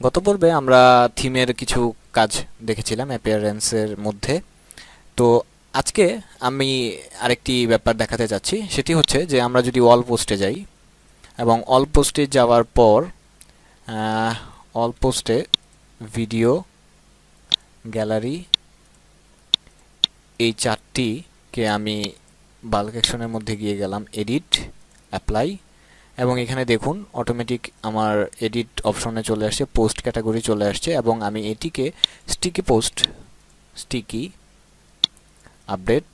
গত পর্বে আমরা থিমের কিছু কাজ দেখেছিলাম অ্যাপিয়ারেন্সের মধ্যে। তো আজকে আমি আরেকটি ব্যাপার দেখাতে যাচ্ছি। সেটি হচ্ছে যে আমরা যদি অল পোস্টে যাই এবং অল পোস্টে যাওয়ার পর অল পোস্টে ভিডিও, গ্যালারি, এই চারটিকে আমি বাল্ক অ্যাকশনের মধ্যে গিয়ে গেলাম এডিট অ্যাপ্লাই এবং এখানে দেখুন অটোমেটিক আমার এডিট অপশনে চলে আসছে পোস্ট ক্যাটাগরি চলে আসছে, এবং আমি এটিকে স্টিকি পোস্ট স্টিকি আপডেট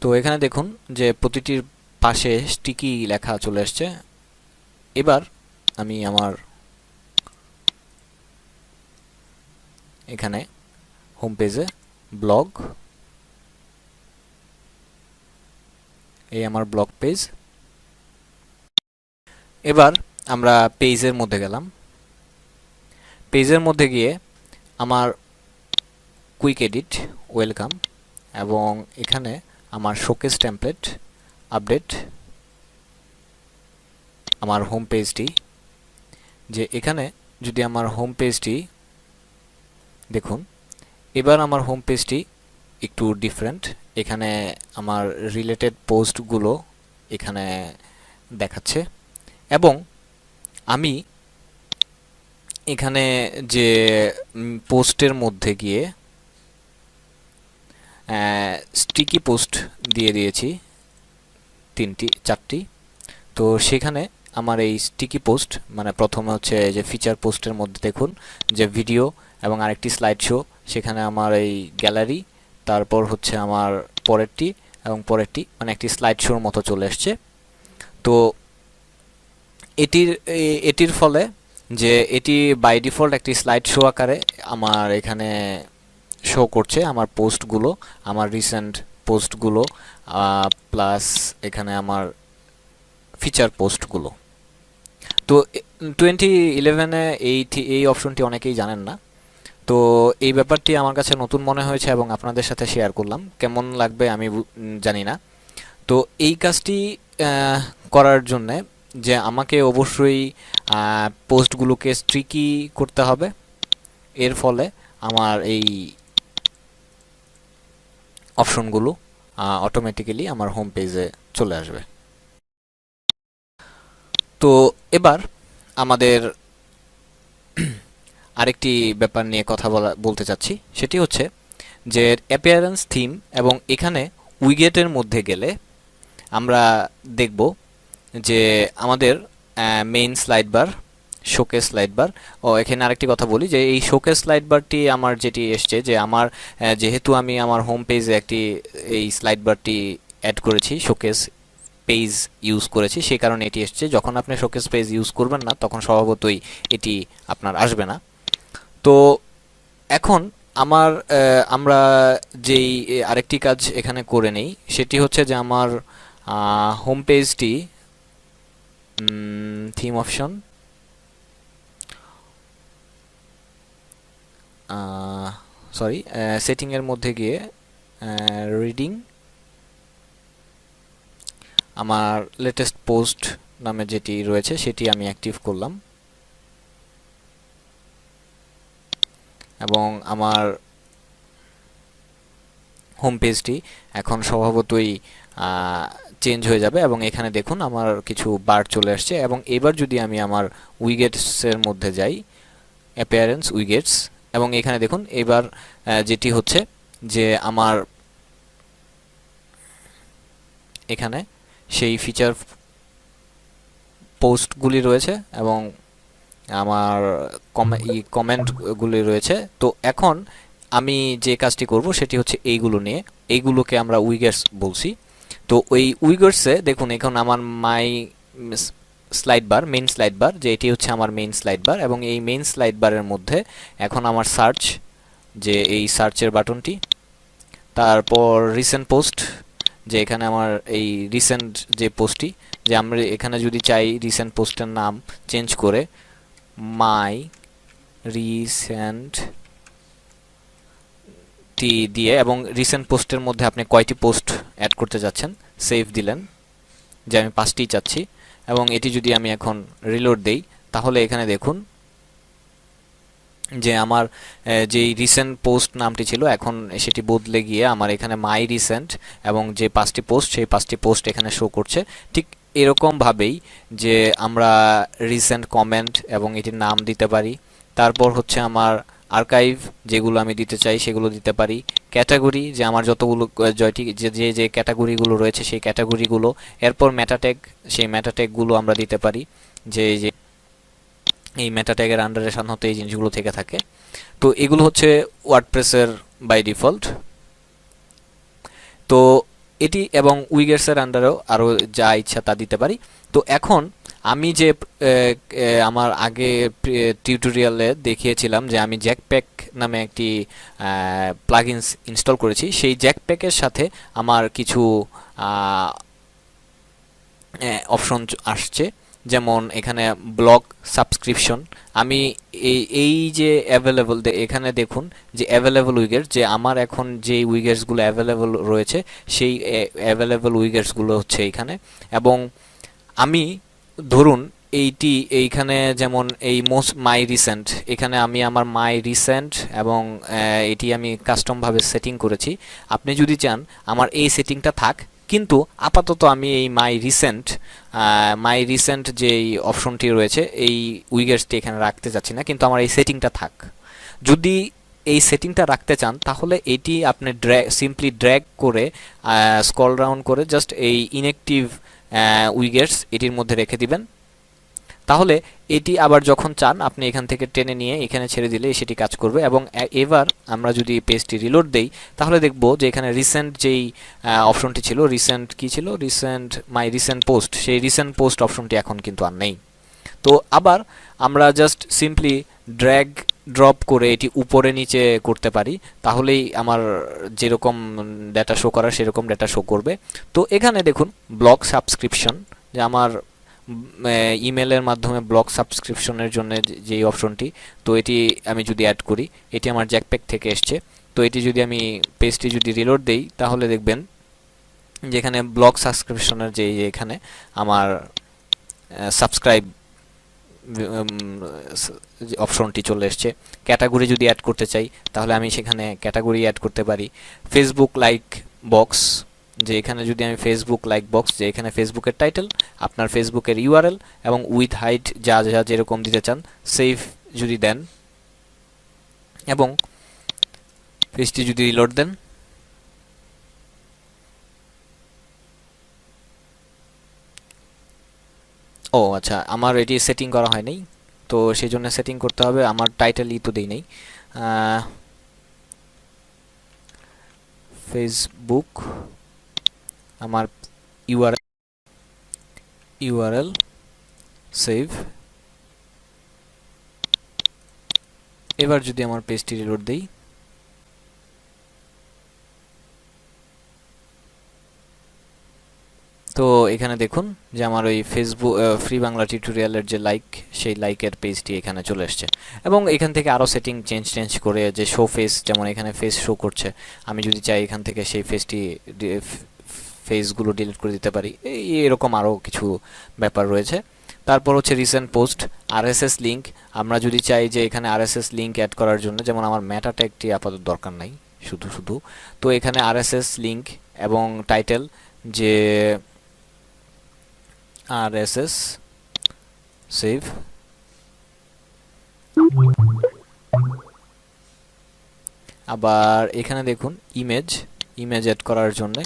তো এখানে দেখুন যে প্রতিটির পাশে স্টিকি লেখা চলে আসছে। এবার আমি আমার এখানে হোম পেজে ব্লগ এই আমার ব্লগ পেজ এবার আমরা পেজের মধ্যে গেলাম। পেজের মধ্যে গিয়ে আমার কুইক এডিট ওয়েলকাম এবং এখানে আমার শোকেস টেমপ্লেট আপডেট আমার হোম পেজটি যে এখানে যদি আমার হোম পেজটি দেখুন এবার আমার হোম পেজটি একটু ডিফারেন্ট এখানে আমার রিলেটেড পোস্টগুলো এখানে দেখাচ্ছে। এবং আমি এখানে যে পোস্টের মধ্যে গিয়ে স্টিকি পোস্ট দিয়ে দিয়েছি তিনটি, চারটি। তো সেখানে আমার এই স্টিকি পোস্ট মানে প্রথমে হচ্ছে যে ফিচার পোস্টের মধ্যে দেখুন যে ভিডিও এবং আরেকটি স্লাইড শো সেখানে আমার এই গ্যালারি, তারপর হচ্ছে আমার পরেরটি এবং পরেরটি মানে একটি স্লাইড শোর মতো চলে আসছে তো এটির এটির ফলে যে এটি বাই ডিফল্ট একটি স্লাইড শো আকারে আমার এখানে শো করছে, আমার পোস্টগুলো আমার রিসেন্ট পোস্টগুলো প্লাস এখানে আমার ফিচার পোস্টগুলো তো টোয়েন্টি ইলেভেনে এই এই অপশনটি অনেকেই জানেন না। তো এই ব্যাপারটি আমার কাছে নতুন মনে হয়েছে এবং আপনাদের সাথে শেয়ার করলাম। কেমন লাগবে আমি জানি না। তো এই কাজটি করার জন্যে যে আমাকে অবশ্যই পোস্টগুলোকে স্ট্রিকি করতে হবে। এর ফলে আমার এই অপশনগুলো অটোমেটিক্যালি আমার হোম পেজে চলে আসবে। তো এবার আমাদের আরেকটি ব্যাপার নিয়ে কথা বলা, বলতে চাচ্ছি, সেটি হচ্ছে যে অ্যাপিয়ারেন্স থিম এবং এখানে উইগেটের মধ্যে গেলে আমরা দেখব যে আমাদের main slide bar showcase slide bar ও এখানে আরেকটি কথা বলি যে এই শোকেস স্লাইড বারটি আমার যেটি এসছে যে আমার যেহেতু আমি আমার হোম পেজে একটি, এই স্লাইড বারটি অ্যাড করেছি শোকেস পেজ ইউজ করেছি সেই কারণে এটি এসছে। যখন আপনি শোকেস পেজ ইউজ করবেন না, তখন স্বভাবতই এটি আপনার আসবে না। তো এখন আমার আমরা যেই আরেকটি কাজ এখানে করে নেই, সেটি হচ্ছে যে আমার হোম পেজটি থিম অপশন সরি সেটিংয়ের মধ্যে গিয়ে রিডিং আমার লেটেস্ট পোস্ট নামে যেটি রয়েছে, সেটি আমি অ্যাক্টিভ করলাম। এবং আমার হোম পেজটি এখন স্বভাবতই চেঞ্জ হয়ে যাবে এবং এখানে দেখুন আমার কিছু বার চলে আসছে এবং এবার যদি আমি আমার উইগেটসের মধ্যে যাই অ্যাপিয়ারেন্স উইগেটস এবং এখানে দেখুন এবার যেটি হচ্ছে যে আমার এখানে সেই ফিচার পোস্টগুলি রয়েছে এবং আমার কমেন্টগুলি রয়েছে। তো এখন আমি যে কাজটি করব সেটি হচ্ছে এইগুলো নিয়ে। এইগুলোকে আমরা উইগার্স বলছি। তো ওই উইগার্সে দেখুন এখন আমার my slide bar main slide bar যে এটি হচ্ছে আমার মেইন স্লাইড বার এবং এই মেইন স্লাইড বারের মধ্যে এখন আমার সার্চ যে এই সার্চের বাটনটি। তারপর রিসেন্ট পোস্ট যে এখানে আমার এই রিসেন্ট যে পোস্টটি যে আমরা এখানে যদি চাই রিসেন্ট পোস্টের নাম চেঞ্জ করে মাই রিসেন্ট টি দিয়ে এবং রিসেন্ট পোস্টের মধ্যে আপনি কয়টি পোস্ট অ্যাড করতে যাচ্ছেন, সেভ দিলেন, যে আমি পাঁচটি চাচ্ছি, এবং এটি যদি আমি এখন রিলোড দেই, তাহলে এখানে দেখুন যে আমার যেই রিসেন্ট পোস্ট নামটি ছিল, এখন সেটি বদলে গিয়ে আমার এখানে মাই রিসেন্ট এবং যে পাঁচটি পোস্ট, সেই পাঁচটি পোস্ট এখানে শো করছে। ঠিক এরকমভাবেই যে আমরা রিসেন্ট কমেন্ট এবং এটির নাম দিতে পারি। তারপর হচ্ছে আমার আর্কাইভ যেগুলো আমি দিতে চাই সেগুলো দিতে পারি। ক্যাটাগরি যে আমার যতগুলো জয়টি, যে যে যে ক্যাটাগরিগুলো রয়েছে সেই ক্যাটাগরিগুলো এরপর ম্যাটাট্যাগ সেই ম্যাটাট্যাগগুলো আমরা দিতে পারি। যে যে, এই মেটা ট্যাগের আন্ডারে সাধারণত এই জিনিসগুলো থেকে থাকে। তো এগুলো হচ্ছে ওয়ার্ডপ্রেসের বাই ডিফল্ট তো এটি এবং উইগেটসের আন্ডারেও আরও যা ইচ্ছা তা দিতে পারি। তো এখন আমি যে আমার আগে টিউটোরিয়ালে দেখিয়েছিলাম যে আমি জ্যাকপ্যাক নামে একটি প্লাগইনস ইনস্টল করেছি। সেই জ্যাকপ্যাকের সাথে আমার কিছু অপশন আসছে। যেমন এখানে ব্লগ সাবস্ক্রিপশন আমি এই এই যে অ্যাভেলেবল এখানে দেখুন যে অ্যাভেলেবল উইগেটস যে আমার এখন যে উইগেটসগুলো অ্যাভেলেবল রয়েছে, সেই অ্যাভেলেবল উইগেটসগুলো হচ্ছে এইখানে এবং আমি, ধরুন এইটি, এইখানে যেমন এই মোস্ট মাই রিসেন্ট এখানে আমি আমার মাই রিসেন্ট এবং এটি আমি কাস্টমভাবে সেটিং করেছি। আপনি যদি চান, আমার এই সেটিংটা থাক কিন্তু আপাতত আমি এই মাই রিসেন্ট মাই রিসেন্ট যেই অপশনটি রয়েছে, এই উইগেটসটি এখানে রাখতে চাচ্ছি না, কিন্তু আমার এই সেটিংটা থাক। যদি এই সেটিংটা রাখতে চান, তাহলে এটি আপনি ড্র্যাগ সিম্পলি ড্র্যাগ করে স্কল রাউন্ড করে জাস্ট এই ইনএক্টিভ উইগেটস এটির মধ্যে রেখে দিবেন। তাহলে এটি আবার যখন চান, আপনি এখান থেকে টেনে নিয়ে এখানে ছেড়ে দিলে সেটি কাজ করবে এবং এবার আমরা যদি পেজটি রিলোড দেই, তাহলে দেখব যে এখানে রিসেন্ট যেই অপশনটি ছিল রিসেন্ট কি ছিল? রিসেন্ট মাই রিসেন্ট পোস্ট সেই রিসেন্ট পোস্ট অপশনটি এখন কিন্তু আর নেই। তো আবার আমরা জাস্ট সিম্পলি ড্র্যাগ ড্রপ করে এটি উপরে নিচে করতে পারি, তাহলেই আমার যেরকম ডেটা শো করার সেরকম ডেটা শো করবে। তো এখানে দেখুন ব্লগ সাবস্ক্রিপশন যে আমার ইমেলের মাধ্যমে ব্লগ সাবস্ক্রিপশনের জন্য যেই অপশনটি তো এটি আমি যদি অ্যাড করি, এটি আমার জ্যাকপ্যাক থেকে এসছে। তো এটি যদি আমি পেজটি যদি রিলোড দেই, তাহলে দেখবেন যেখানে ব্লগ সাবস্ক্রিপশনের যে এখানে আমার সাবস্ক্রাইব অপশনটি চলে এসছে। ক্যাটাগরি যদি অ্যাড করতে চাই, তাহলে আমি সেখানে ক্যাটাগরি অ্যাড করতে পারি। ফেসবুক লাইক বক্স যে এখানে যদি আমি ফেসবুক লাইক বক্স যে এখানে ফেসবুকের টাইটেল আপনার ফেসবুকের ইউআরএল এবং উইথ হাইট যা যা যেরকম দিতে চান সেভ যদি দেন এবং পেজটি যদি রিলোড দেন, ও আচ্ছা আমার এটি সেটিং করা হয় নাই তো সেই জন্য সেটিং করতে হবে, আমার টাইটেল ই তো দেই নাই। ফেসবুক আমার ইউআরএল ইউআরএল সেভ এবার যদি আমার পেজটি রিলোড দেই। তো এখানে দেখুন যে আমার ওই ফেসবুক ফ্রি বাংলা টিউটোরিয়ালের যে লাইক সেই লাইকের পেজটি এখানে চলে এসছে। এবং এখান থেকে আরও সেটিং চেঞ্জ চেঞ্জ করে যে শো ফেস যেমন এখানে ফেস শো করছে, আমি যদি চাই এখান থেকে সেই ফেসটি ফেসগুলো ডিলিট করে দিতে পারি। এরকম আরও কিছু ব্যাপার রয়েছে। তারপর হচ্ছে রিসেন্ট পোস্ট আরএসএস লিঙ্ক আমরা যদি চাই যে এখানে আরএসএস লিঙ্ক অ্যাড করার জন্য, যেমন আমার মেটা ট্যাগটি আপাতত দরকার নাই, শুধু শুধু। তো এখানে আরএসএস লিঙ্ক এবং টাইটেল যে RSS সেভ আবার এখানে দেখুন ইমেজ ইমেজ অ্যাড করার জন্য।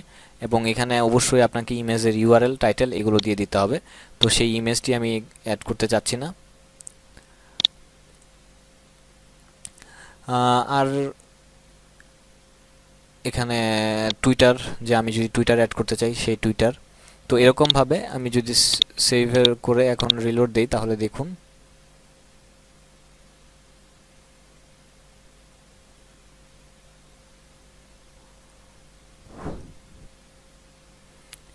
এবং এখানে অবশ্যই আপনাকে ইমেজের ইউআরএল, টাইটেল এগুলো দিয়ে দিতে হবে। তো সেই ইমেজটি আমি অ্যাড করতে চাচ্ছি না। আর এখানে টুইটার যে আমি যদি টুইটার অ্যাড করতে চাই, সেই টুইটার তো এরকমভাবে আমি যদি সেভ করে এখন রিলোড দেই, তাহলে দেখুন।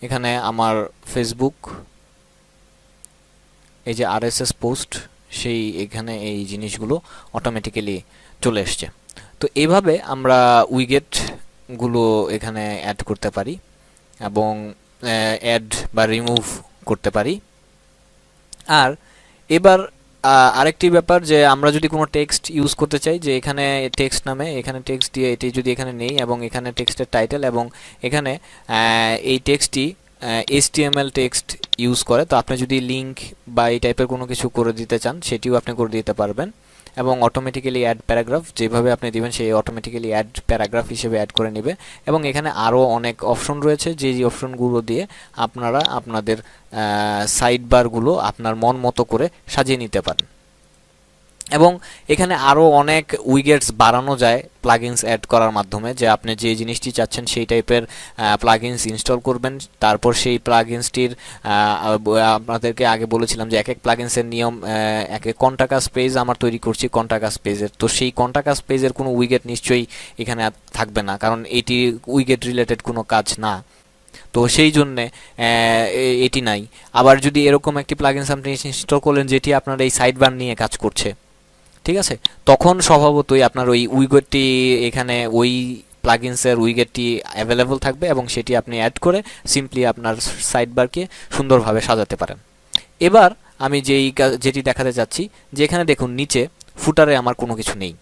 এখানে আমার ফেসবুক এই যে আরএসএস পোস্ট সেই এখানে এই জিনিসগুলো অটোমেটিক্যালি চলে এসছে। তো এভাবে আমরা উইগেটগুলো এখানে অ্যাড করতে পারি এবং অ্যাড বা রিমুভ করতে পারি। আর এবার আরেকটি ব্যাপার যে আমরা যদি কোনো টেক্সট ইউজ করতে চাই যে এখানে টেক্সট নামে, এখানে টেক্সট দিয়ে এটি যদি এখানে নেই এবং এখানে টেক্সটের টাইটেল এবং এখানে এই টেক্সটটি এইচটিএমএল টেক্সট ইউজ করে, তো আপনি যদি লিঙ্ক বা এই টাইপের কোনো কিছু করে দিতে চান, সেটিও আপনি করে দিতে পারবেন। এবং অটোমেটিক্যালি অ্যাড প্যারাগ্রাফ যেভাবে আপনি দিবেন সেই অটোমেটিক্যালি অ্যাড প্যারাগ্রাফ হিসেবে অ্যাড করে নেবে। এবং এখানে আরও অনেক অপশন রয়েছে, যে যে অপশনগুলো দিয়ে আপনারা আপনাদের সাইড বারগুলো আপনার মন মতো করে সাজিয়ে নিতে পারেন। এবং এখানে আরও অনেক উইগেটস বাড়ানো যায় প্লাগইনস অ্যাড করার মাধ্যমে, যে আপনি যে জিনিসটি চাচ্ছেন সেই টাইপের প্লাগইনস ইনস্টল করবেন। তারপর সেই প্লাগইনসটির আপনাদেরকে আগে বলেছিলাম যে এক এক প্লাগইনসের নিয়ম এক এক কন্টাকাস পেজ আমার তৈরি করছি কন্টাকাস পেজের তো সেই কন্টাকাস পেজের কোনো উইগেট নিশ্চয়ই এখানে থাকবে না, কারণ এটি উইগেট রিলেটেড কোনো কাজ না। তো সেই জন্যে এটি নাই। আবার যদি এরকম একটি প্লাগইনস আপনি ইনস্টল করলেন, যেটি আপনার এই সাইড বার নিয়ে কাজ করছে। ঠিক আছে? তখন স্বভাবতই আপনার ওই উইগেটটি এখানে ওই প্লাগইনসের উইগেটটি অ্যাভেলেবল থাকবে এবং সেটি আপনি অ্যাড করে সিম্পলি আপনার সাইড বারকে সুন্দরভাবে সাজাতে পারেন। এবার আমি যেই যেটি দেখাতে যাচ্ছি, যে এখানে দেখুন নিচে ফুটারে আমার কোনো কিছু নেই।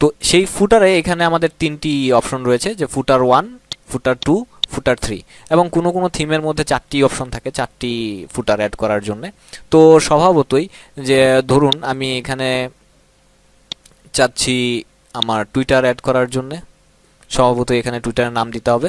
তো সেই ফুটারে এখানে আমাদের তিনটি অপশন রয়েছে, যে footer one footer two footer three এবং কোনো কোনো থিমের মধ্যে চারটি অপশন থাকে, চারটি ফুটার অ্যাড করার জন্য। তো স্বভাবতই যে ধরুন আমি এখানে চাচ্ছি আমার টুইটার অ্যাড করার জন্য। স্বভাবতই এখানে টুইটারের নাম দিতে হবে।